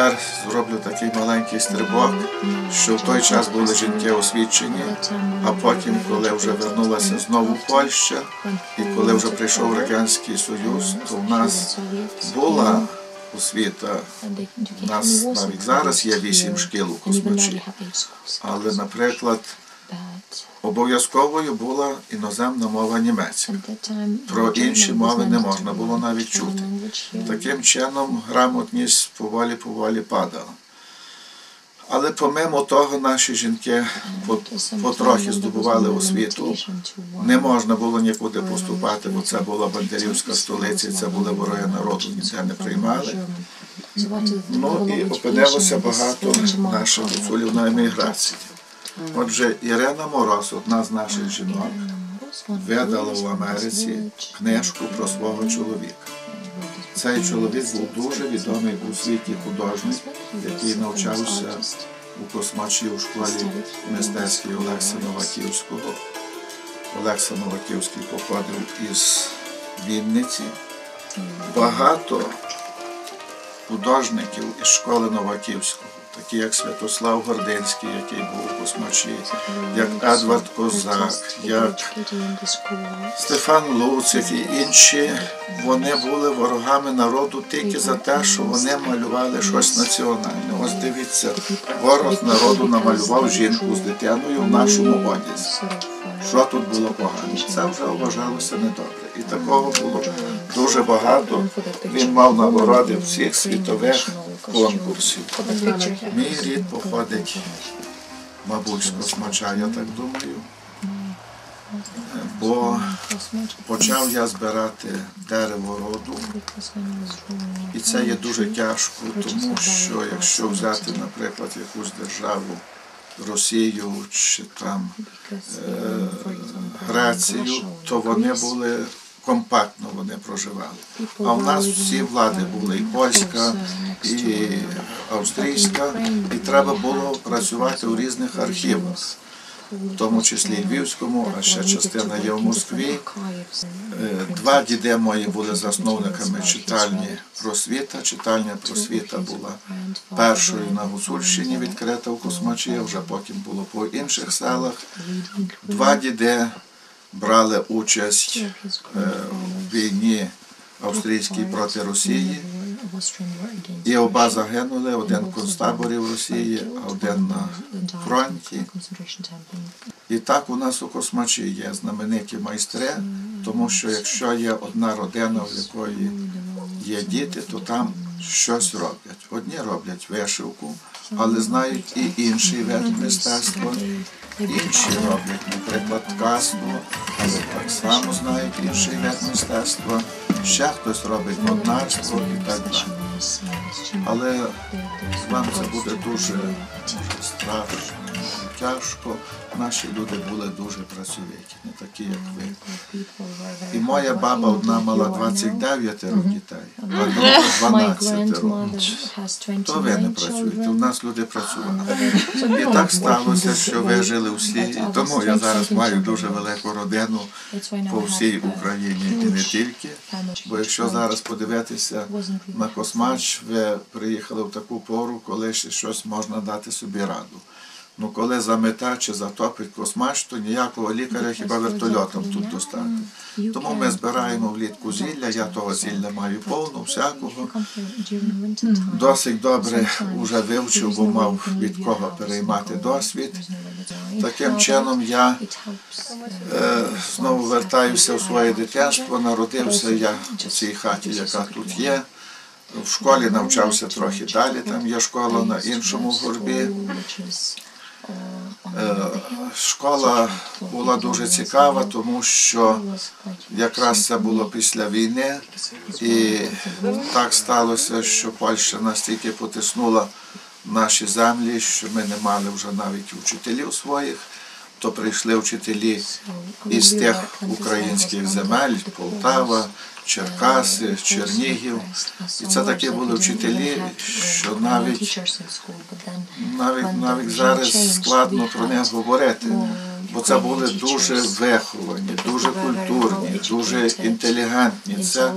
тепер зроблю такий маленький стрибок, що в той час були жінки освічені, а потім, коли вже вернулася знову Польща, і коли вже прийшов Радянський Союз, то в нас була освіта. У нас навіть зараз є вісім шкіл у Космачі. Але, наприклад, обов'язковою була іноземна мова німецька. Про інші мови не можна було навіть чути. Таким чином грамотність поволі-поволі падала. Але помимо того, наші жінки потрохи здобували освіту. Не можна було нікуди поступати, бо це була Бандерівська столиця, це були вороги народу, ніде не приймали. Ну і опинилося багато наших гуцулів на еміграції. Отже, Ірена Мороз, одна з наших жінок, видала в Америці книжку про свого чоловіка. Цей чоловік був дуже відомий у світі художник, який навчався у космачі у школі мистецькій Олекса Новаківського. Олекса Новаківський походив із Вінниці. Багато художників із школи Новаківського, такі як Святослав Гординський, який був у космачі, як Едвард Козак, як Стефан Луцик і інші, вони були ворогами народу тільки за те, що вони малювали щось національне. Ось дивіться, ворог народу намалював жінку з дитиною в нашому одязі. Що тут було погано? Це вже вважалося недобре. І такого було дуже багато. Він мав нагороди всіх світових конкурсів. Мій рід походить, мабуть, з космача, я так думаю. Бо почав я збирати дерево роду, і це є дуже тяжко, тому що якщо взяти, наприклад, якусь державу, Росію чи там е, Грецію, то вони були компактно вони проживали. А в нас всі влади були і польська, і австрійська, і треба було працювати у різних архівах. В тому числі і Львівському, а ще частина є в Москві. Е, Два діди мої були засновниками читальні просвіта. Читальня просвіта була першою на Гуцульщині відкрита в Космачі, вже потім було по інших селах. Два діди брали участь е, в війні австрійській проти Росії. І оба загинули, один в концтаборі в Росії, а один на фронті. І так у нас у Космачі є знамениті майстри, тому що якщо є одна родина, в якої є діти, то там щось роблять. Одні роблять вишивку, але знають і інший вид мистецтва. Інші роблять, наприклад, ткацтво, але так само знають інший вид мистецтва. Ще хтось робить моднарство і так далі. Але вам це буде дуже страшно, тяжко. Наші люди були дуже працьовиті, не такі, як ви. І моя баба одна мала 29 дітей, а друга 12 років. То ви не працюєте, у нас люди працювали. І так сталося, що ви жили всі. І тому я зараз маю дуже велику родину по всій Україні і не тільки. Бо якщо зараз подивитися на космач, ви приїхали в таку пору, коли ще щось можна дати собі раду. Ну коли замета чи затопить космач, то ніякого лікаря хіба вертольотом тут достати. Тому ми збираємо влітку зілля, я того зілля маю повну, всякого. Досить добре вже вивчив, бо мав від кого переймати досвід. Таким чином я е, знову вертаюся в своє дитинство, народився я в цій хаті, яка тут є. В школі навчався трохи далі, там є школа на іншому горбі. Е, Школа була дуже цікава, тому що якраз це було після війни, і так сталося, що Польща настільки потиснула наші землі, що ми не мали вже навіть учителів своїх. То прийшли вчителі із тих українських земель Полтава, Черкаси, Чернігів. І це такі були вчителі, що навіть навіть навіть зараз складно про них говорити. бо це були дуже виховані, дуже культурні, дуже інтелігентні. Це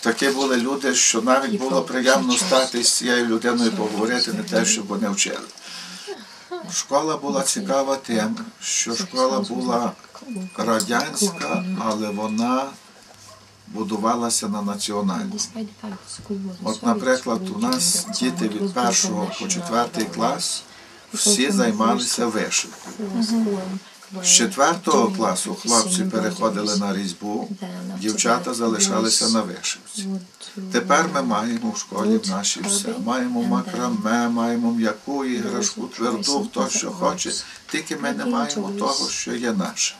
такі були люди, що навіть було приємно стати з цією людиною поговорити, не те, щоб вони вчили. Школа була цікава тим, що школа була радянська, але вона будувалася на національному. От, наприклад, у нас діти від першого по четвертий клас всі займалися вишивкою. З четвертого класу хлопці переходили на різьбу, дівчата залишалися на вишивці. Тепер ми маємо в школі в нашій все. Маємо макраме, маємо м'яку іграшку, тверду, хто що хоче, тільки ми не маємо того, що є наше.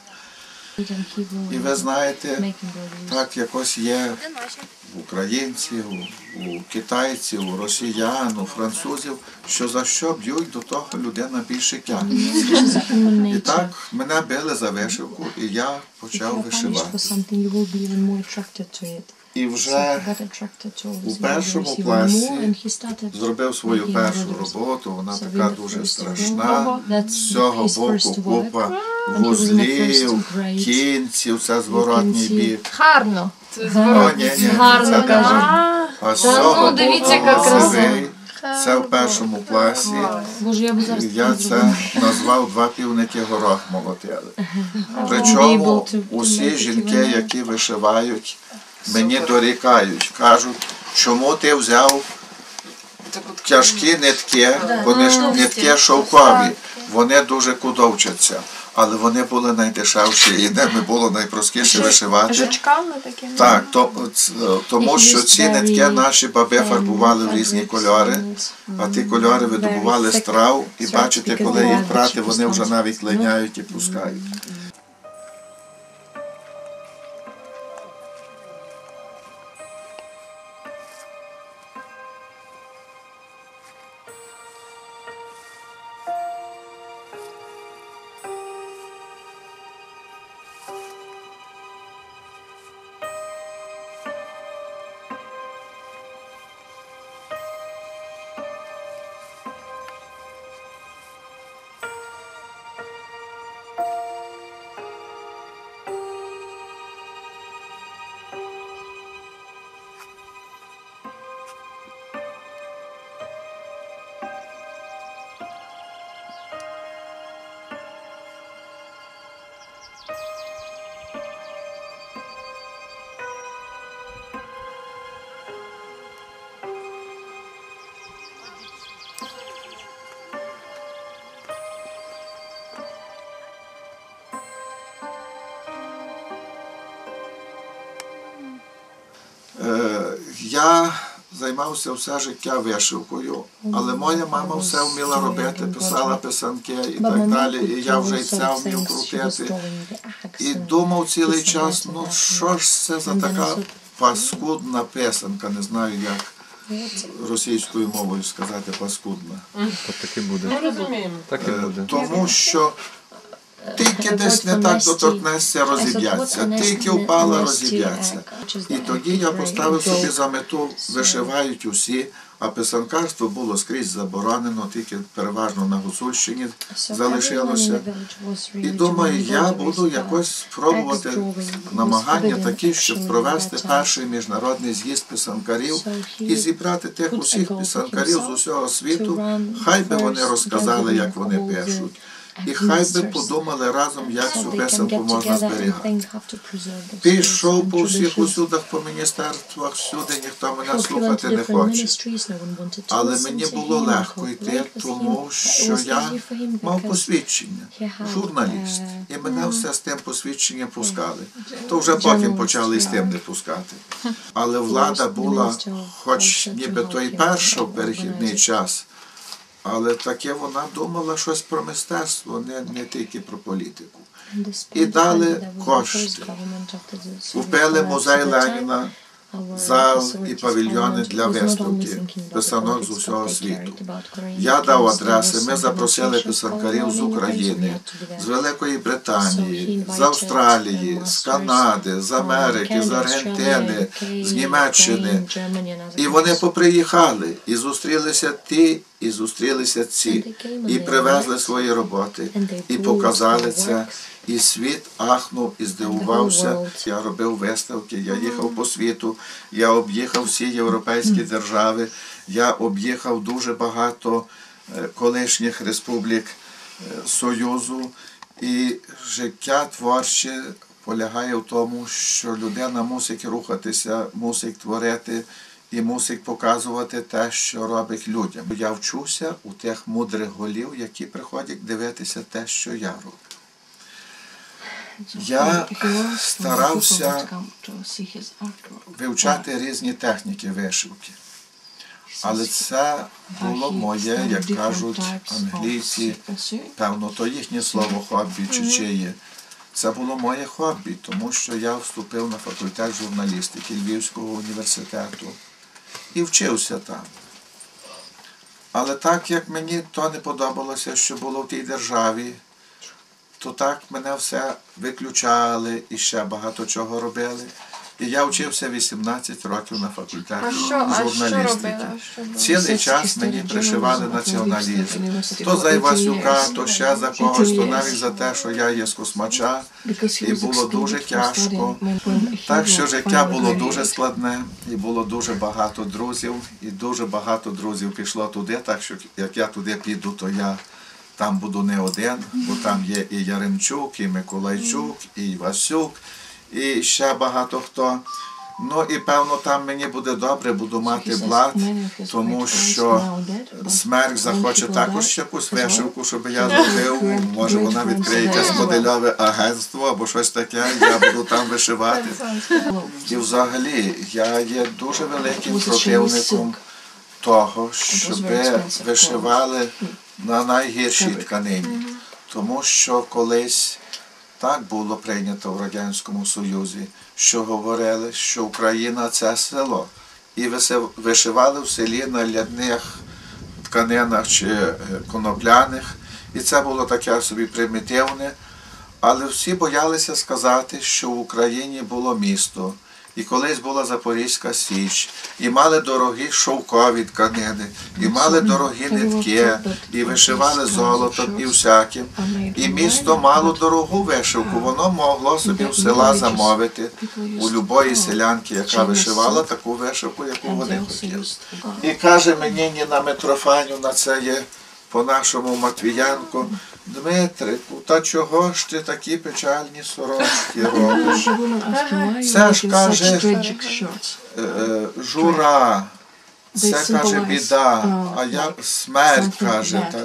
І ви знаєте, так якось є в українців, у китайців, у росіян, у французів, що за що б'ють до того людина більше тягне. І так мене били за вишивку, і я почав вишивати. І вже у першому класі зробив свою першу роботу, вона така дуже страшна. З цього боку купа вузлів, кінців, це зворотній бік. Гарно. О, ні, ні, Гарно це кажу. А з цього ну, дивіться, боку яка Це в першому класі. Боже, я би зараз Я це назвав два півники горох молотили. Причому усі жінки, які вишивають, мені дорікають, кажуть, чому ти взяв тяжкі нитки, вони ж нитки шовкові, вони дуже кудовчаться, але вони були найдешевші і ними було найпростіше вишивати. Жучками такими? Так, то, тому що ці нитки наші баби фарбували в різні кольори, а ті кольори видобували з трав, і бачите, коли їх прати, вони вже навіть линяють і пускають. Я займався все життя вишивкою, але моя мама все вміла робити, писала писанки і так далі. І я вже й це вмів крутити. І думав цілий час, ну що ж це за така паскудна писанка, не знаю як російською мовою сказати паскудна. Так таки буде. Ми розуміємо. Так і Е, буде. Тому що тільки десь не так доторкнешся, розіб'яться, тільки впала, розіб'яться. І тоді я поставив собі за мету, вишивають усі, а писанкарство було скрізь заборонено, тільки переважно на Гуцульщині залишилося. І думаю, я буду якось спробувати намагання такі, щоб провести перший міжнародний з'їзд писанкарів і зібрати тих усіх писанкарів з усього світу. Хай би вони розказали, як вони пишуть. І хай би подумали разом, як цю писанку можна зберігати. Пішов по всіх усюдах, по міністерствах, всюди ніхто мене слухати не хоче. Але мені було легко йти, тому що я мав посвідчення, журналіст. І мене все з тим посвідченням пускали. То вже потім почали з тим не пускати. Але влада була, хоч ніби той перший перехідний час, але таке вона думала щось про мистецтво, не, не тільки про політику. І дали кошти. Купили музей Леніна, зал і павільйони для виставки писанок з усього світу. Я дав адреси, ми запросили писанкарів з України, з Великої Британії, з Австралії, з Канади, з Америки, з Аргентини, з Німеччини. І вони поприїхали, і зустрілися ті, і зустрілися ці, і привезли свої роботи, і показали це. І світ ахнув і здивувався. Я робив виставки, я їхав по світу, я об'їхав всі європейські держави, я об'їхав дуже багато е, колишніх республік е, Союзу. І життя творче полягає в тому, що людина мусить рухатися, мусить творити і мусить показувати те, що робить людям. Я вчуся у тих мудрих голів, які приходять дивитися те, що я роблю. Я старався вивчати різні техніки вишивки. Але це було моє, як кажуть англійці, певно, то їхнє слово хобі чи чиє. Це було моє хобі, тому що я вступив на факультет журналістики Львівського університету і вчився там. Але так як мені то не подобалося, що було в тій державі, то так мене все виключали і ще багато чого робили. І я вчився 18 років на факультеті журналістики. Цілий час мені пришивали націоналізм. То за Івасюка, то ще за когось, то навіть за те, що я є з космача. І було дуже тяжко. Так що життя було дуже складне, і було дуже багато друзів, і дуже багато друзів пішло туди. Так що як я туди піду, то я там буду не один, бо там є і Яремчук, і Миколайчук, і Івасюк, і ще багато хто. Ну і певно там мені буде добре, буду мати блат, тому що смерть захоче також якусь вишивку, щоб я зробив. Може вона відкриє якесь модельове агентство або щось таке, я буду там вишивати. І взагалі я є дуже великим противником того, щоб вишивали на найгіршій тканині. Тому що колись так було прийнято в Радянському Союзі, що говорили, що Україна це село. І вишивали в селі на лядних тканинах чи е, конопляних. І це було таке собі примітивне. Але всі боялися сказати, що в Україні було місто. І колись була Запорізька Січ, і мали дорогі шовкові тканини, і мали дорогі нитки, і вишивали золотом і всяким. І місто мало дорогу вишивку, воно могло собі в села замовити у любої селянки, яка вишивала таку вишивку, яку вони хотіли. І каже мені Ніна Митрофанівна, це є по-нашому Матвіянко, Дмитрику, та чого ж ти такі печальні сорочки робиш? Це ж каже Е, Жура, це каже біда, а я смерть каже, та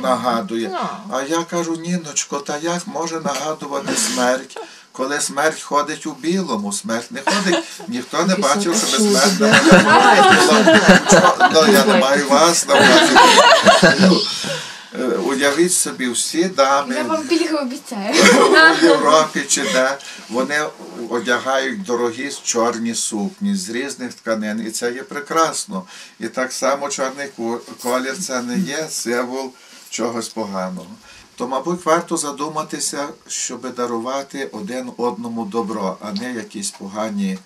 нагадує. А я кажу, Ніночко, та як може нагадувати смерть? Коли смерть ходить у білому, смерть не ходить, ніхто не бачив, що смерть на мене Ну, я не маю вас на увазі. Ну, е, Уявіть собі, всі дами Я вам пільги обіцяю. у Європі чи де вони одягають дорогі чорні сукні з різних тканин, і це є прекрасно. І так само чорний колір це не є символ чогось поганого. То, мабуть, варто задуматися, щоб дарувати один одному добро, а не якісь погані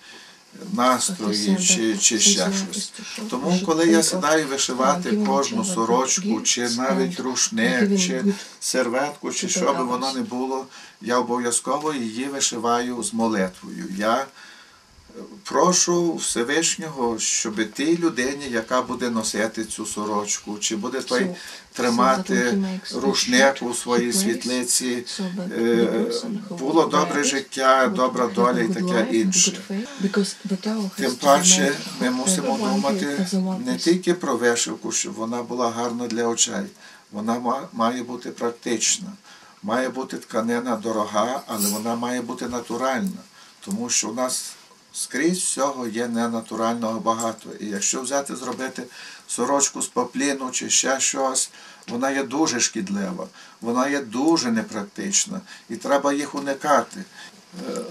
настрої чи, чи ще щось. Тому, коли я сідаю вишивати кожну сорочку, чи навіть рушник, чи серветку, чи що би воно не було, я обов'язково її вишиваю з молитвою. Я прошу Всевишнього, щоб тій людині, яка буде носити цю сорочку, чи буде той тримати рушник у своїй світлиці, е, було добре життя, добра доля і таке інше. Тим паче ми мусимо думати не тільки про вишивку, щоб вона була гарна для очей. Вона ма- має бути практична. Має бути тканина дорога, але вона має бути натуральна. Тому що у нас скрізь всього є ненатурального багато. І якщо взяти зробити сорочку з попліну чи ще щось, вона є дуже шкідлива, вона є дуже непрактична і треба їх уникати. Е,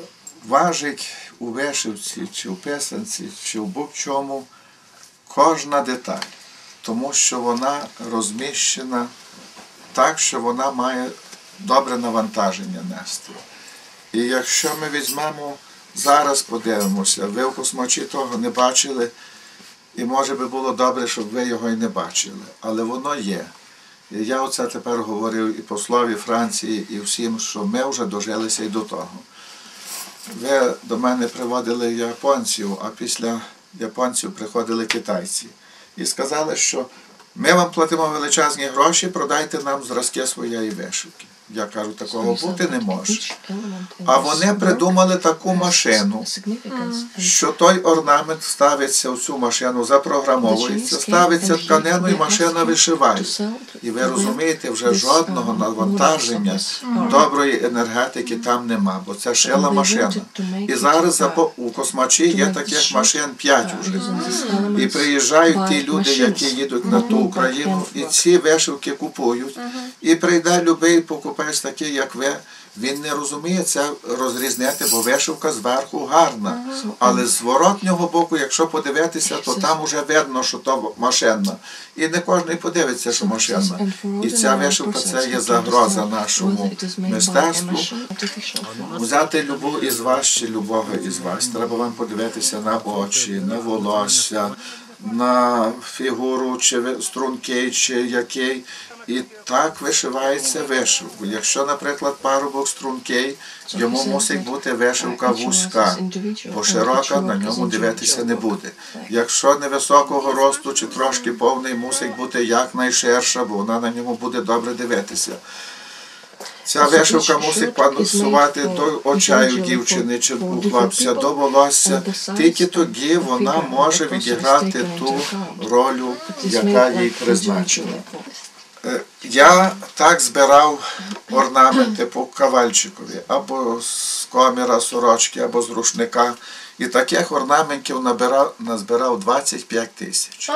Важить у вишивці, чи в писанці, чи в будь-чому кожна деталь, тому що вона розміщена так, що вона має добре навантаження нести. І якщо ми візьмемо зараз, подивимося, ви в космачі того не бачили, і може би було добре, щоб ви його і не бачили, але воно є. І я оце тепер говорив і послові Франції, і всім, що ми вже дожилися і до того. Ви до мене приводили японців, а після японців приходили китайці. І сказали, що ми вам платимо величезні гроші, продайте нам зразки своєї вишивки. Я кажу, такого бути не може. А вони придумали таку машину, що той орнамент ставиться в цю машину, запрограмовується, ставиться тканину і машина вишиває. І ви розумієте, вже жодного навантаження доброї енергетики там нема, бо це шила машина. І зараз у космачі є таких машин п'ять уже. І приїжджають ті люди, які їдуть на ту Україну, і ці вишивки купують. І прийде любий покупець, такий, як ви. Він не розуміє це розрізнити, бо вишивка зверху гарна. Але з зворотнього боку, якщо подивитися, то там вже видно, що то машинна. І не кожен подивиться, що машинна. І ця вишивка це є загроза нашому мистецтву. Взяти любов із вас чи любого із вас. Треба вам подивитися на очі, на волосся, на фігуру, чи стрункий, чи який. І так вишивається вишивку. Якщо, наприклад, парубок стрункий, йому мусить бути вишивка вузька, бо широка на ньому дивитися не буде. Якщо невисокого росту чи трошки повний, мусить бути якнайширша, бо вона на ньому буде добре дивитися. Ця вишивка мусить пасувати до очаю дівчини чи хлопця, до волосся. Тільки тоді вона може відіграти ту роль, яка їй призначена. Е, Я так збирав орнаменти по кавальчикові, або з коміра сорочки, або з рушника. І таких орнаментів набирав, назбирав 25 тисяч.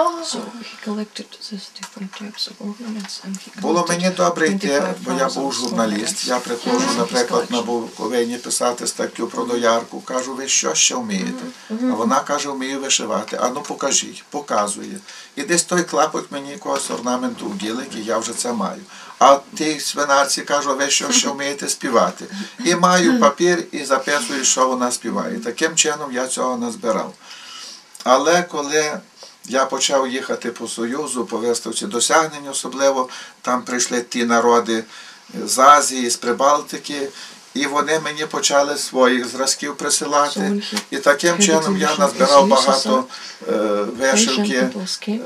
Було мені добре йти, бо я був журналіст. Я приходжу, наприклад, на Буковині писати статтю про доярку. Кажу, ви що ще вмієте? А вона каже, вмію вишивати. А ну покажіть, показує. І десь той клапоть мені якогось орнаменту вділить, і я вже це маю. А тій свинарці кажу, ви що ще вмієте співати? І маю папір і записую, що вона співає. Таким чином я цього назбирав. Але коли я почав їхати по Союзу, по виставці досягнень особливо, там прийшли ті народи з Азії, з Прибалтики, і вони мені почали своїх зразків присилати. І таким чином я назбирав багато е, вишивки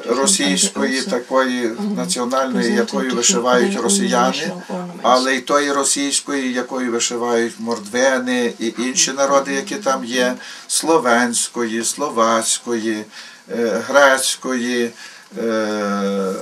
російської, такої національної, якою вишивають росіяни, але й тої російської, якою вишивають мордвени і інші народи, які там є, словенської, словацької, е, грецької, е,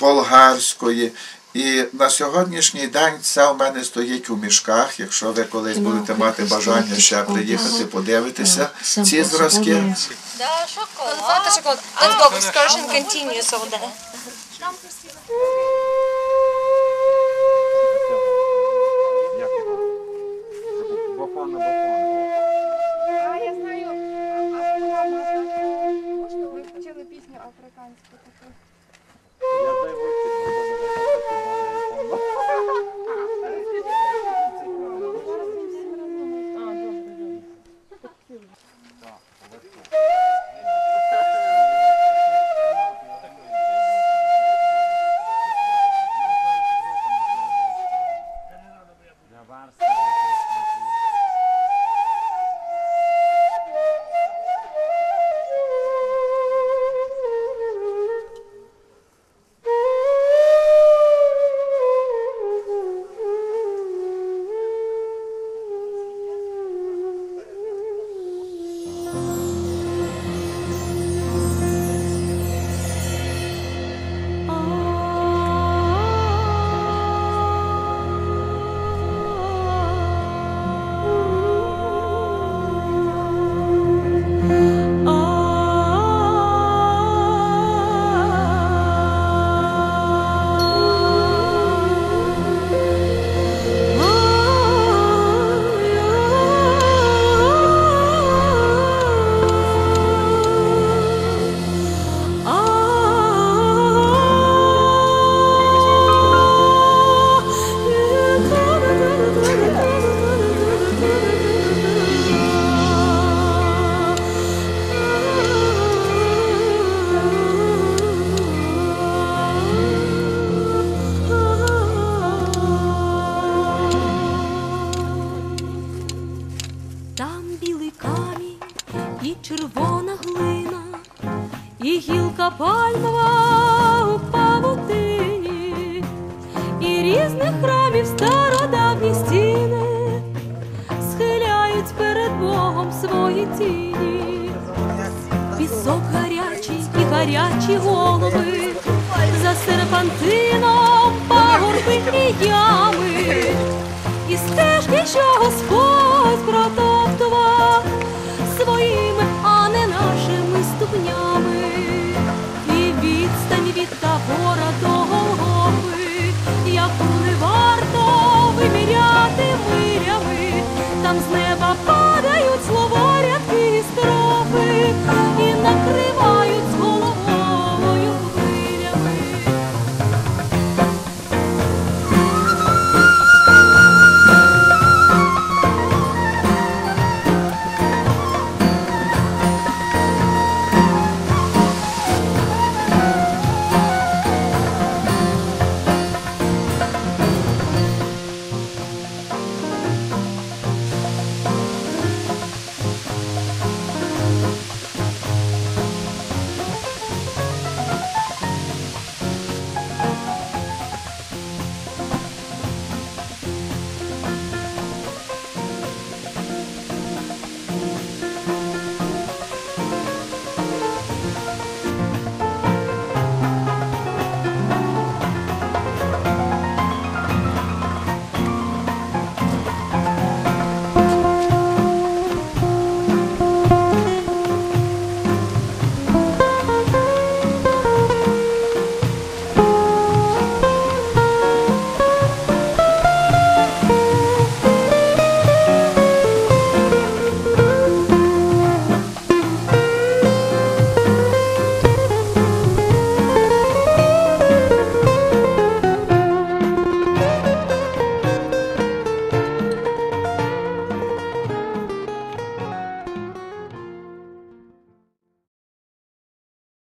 болгарської. І на сьогоднішній день це у мене стоїть у мішках. Якщо ви колись будете мати бажання ще приїхати подивитися ці зразки. Да, шоколад. шоколад. Let's go. Excursion continues over there. Різних храмів стародавні стіни схиляють перед Богом свої тіні. Пісок гарячий і гарячі голови, за серпантином пагорби і ями, і стежки, що Господь протоптував своїми, а не нашими ступнями, хвилями, там з неба падають словорядки і строфи і накривають.